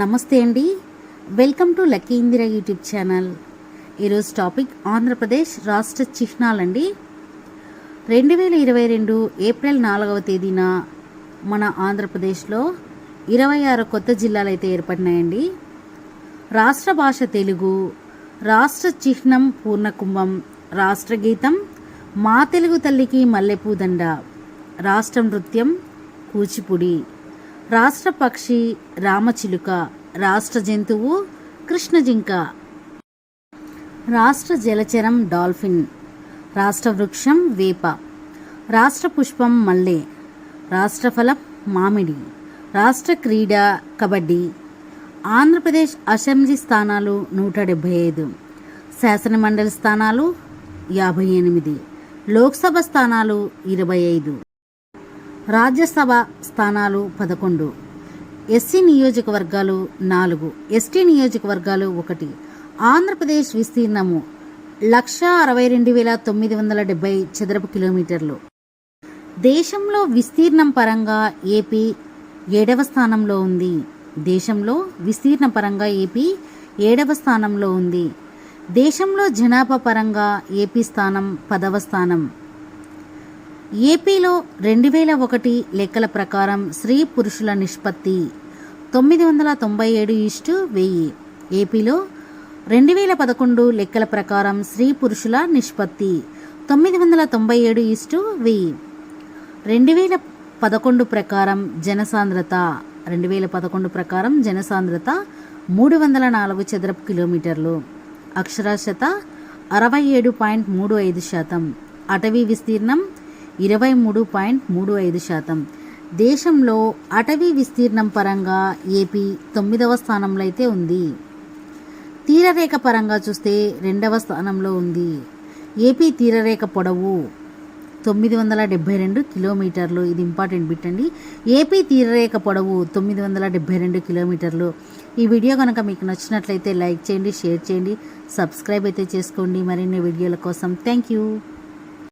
నమస్తే అండి. Welcome to Lucky Indira YouTube channel. ఈరోజు టాపిక్ ఆంధ్రప్రదేశ్ రాష్ట్ర చిహ్నాలండి. రెండు వేల ఇరవై రెండు ఏప్రిల్ నాలుగవ తేదీన మన ఆంధ్రప్రదేశ్లో ఇరవై ఆరు కొత్త జిల్లాలు అయితే ఏర్పడినాయండి. రాష్ట్ర భాష తెలుగు రాష్ట్ర చిహ్నం పూర్ణకుంభం రాష్ట్ర గీతం మా తెలుగు తల్లికి మల్లెపూదండ రాష్ట్ర నృత్యం కూచిపుడి. రాష్ట్ర పక్షి రామచిలుక రాష్ట్ర జంతువు కృష్ణజింక. రాష్ట్ర జలచరం డాల్ఫిన్ రాష్ట్ర వృక్షం వేప రాష్ట్ర పుష్పం మల్లె రాష్ట్ర ఫలం మామిడి రాష్ట్ర క్రీడ కబడ్డీ. ఆంధ్రప్రదేశ్ అసెంబ్లీ స్థానాలు నూట డెబ్భై ఐదు శాసనమండలి స్థానాలు యాభై ఎనిమిది లోక్సభ స్థానాలు ఇరవై ఐదు. రాజ్యసభ స్థానాలు పదకొండు. ఎస్సీ నియోజకవర్గాలు నాలుగు. ఎస్టీ నియోజకవర్గాలు ఒకటి. ఆంధ్రప్రదేశ్ విస్తీర్ణము లక్ష అరవై రెండు వేల తొమ్మిది వందల డెబ్బై చదరపు కిలోమీటర్లు. దేశంలో విస్తీర్ణం పరంగా ఏపీ ఏడవ స్థానంలో ఉంది. దేశంలో విస్తీర్ణ పరంగా ఏపీ ఏడవ స్థానంలో ఉంది. దేశంలో జనాభా పరంగా ఏపీ స్థానం పదవ స్థానం. ఏపీలో రెండు వేల ఒకటి లెక్కల ప్రకారం స్త్రీ పురుషుల నిష్పత్తి తొమ్మిది వందల తొంభై ఏడు ఇష్టు వెయ్యి. ఏపీలో రెండు వేల పదకొండు లెక్కల ప్రకారం స్త్రీ పురుషుల నిష్పత్తి తొమ్మిది వందల తొంభై ఏడు ఇష్టు వెయ్యి. రెండు వేల పదకొండు ప్రకారం జనసాంద్రత రెండు వేల పదకొండు ప్రకారం జనసాంద్రత మూడు వందల నాలుగు చదరపు కిలోమీటర్లు. అక్షరాస్యత అరవై ఏడు పాయింట్ మూడు ఐదు శాతం. అటవీ విస్తీర్ణం ఇరవై మూడు పాయింట్ మూడు ఐదు శాతం. దేశంలో అటవీ విస్తీర్ణం పరంగా ఏపీ తొమ్మిదవ స్థానంలో అయితే ఉంది. తీరరేఖ పరంగా చూస్తే రెండవ స్థానంలో ఉంది. ఏపీ తీరరేఖ పొడవు తొమ్మిది వందల డెబ్బై రెండు కిలోమీటర్లు. ఇది ఇంపార్టెంట్ బిట్ అండి. ఏపీ తీరరేఖ పొడవు తొమ్మిది వందల డెబ్బై రెండు కిలోమీటర్లు. ఈ వీడియో కనుక మీకు నచ్చినట్లయితే లైక్ చేయండి షేర్ చేయండి సబ్స్క్రైబ్ అయితే చేసుకోండి. మరిన్ని వీడియోల కోసం థ్యాంక్ యూ.